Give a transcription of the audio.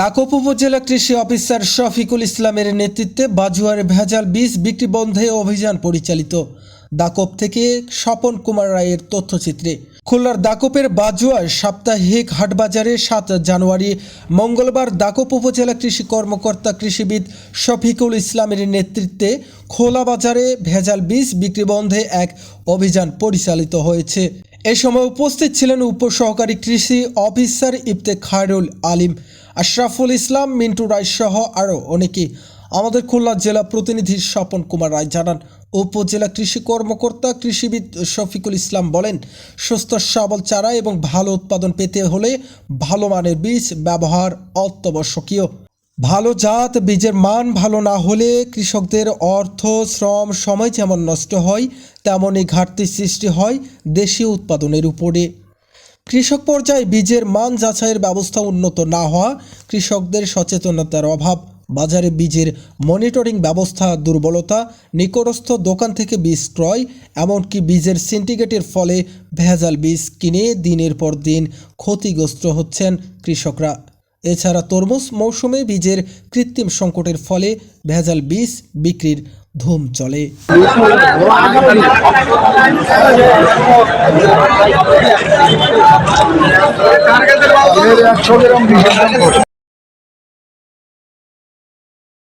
দাকোপ উপজেলা কৃষি অফিসার শফিকুল ইসলামের নেতৃত্বে বাজুয়ার ভেজাল বীজ বিক্রি বন্ধে অভিযান পরিচালিত। দাকোপ থেকে স্বপন কুমার রায়ের তথ্যচিত্রে। খুলনার দাকোপের বাজুয়ার সাপ্তাহিক হাটবাজারে সাত জানুয়ারি মঙ্গলবার দাকোপ উপজেলা কৃষি কর্মকর্তা কৃষিবিদ শফিকুল ইসলামের নেতৃত্বে খোলা বাজারে ভেজাল বীজ বিক্রি বন্ধে এক অভিযান পরিচালিত হয়েছে। এ সময় উপস্থিত ছিলেন উপসহকারী কৃষি অফিসার ইফতে খায়রুল আলিম, আশরাফুল ইসলাম, মিন্টু রায় সহ আরও অনেকে। আমাদের খুলনা জেলা প্রতিনিধি স্বপন কুমার রায় জানান, উপজেলা কৃষি কর্মকর্তা কৃষিবিদ শফিকুল ইসলাম বলেন, সুস্থ সবল চারা এবং ভালো উৎপাদন পেতে হলে ভালো মানের বীজ ব্যবহার অত্যাবশ্যকীয়। ভালো জাত, বীজের মান ভালো না হলে কৃষকদের অর্থ, শ্রম, সময় যেমন নষ্ট হয়, তেমনই ঘাটতি সৃষ্টি হয় দেশীয় উৎপাদনের উপরে। কৃষক পর্যায়ে বীজের মান যাচাইয়ের ব্যবস্থা উন্নত না হওয়া কৃষকদের সচেতনতার অভাব। বাজারে বীজের মনিটরিং ব্যবস্থা, দুর্বলতা, নিকটস্থ দোকান থেকে বীজ ক্রয়, এমনকি বীজের সিন্ডিকেটের ফলে ভেজাল বীজ কিনে দিনের পর দিন ক্ষতিগ্রস্ত হচ্ছেন কৃষকরা। এছাড়া তরমুজ মৌসুমে বীজের কৃত্রিম সংকটের ফলে ভেজাল বীজ বিক্রির ধুম চলে একশো গ্রাম।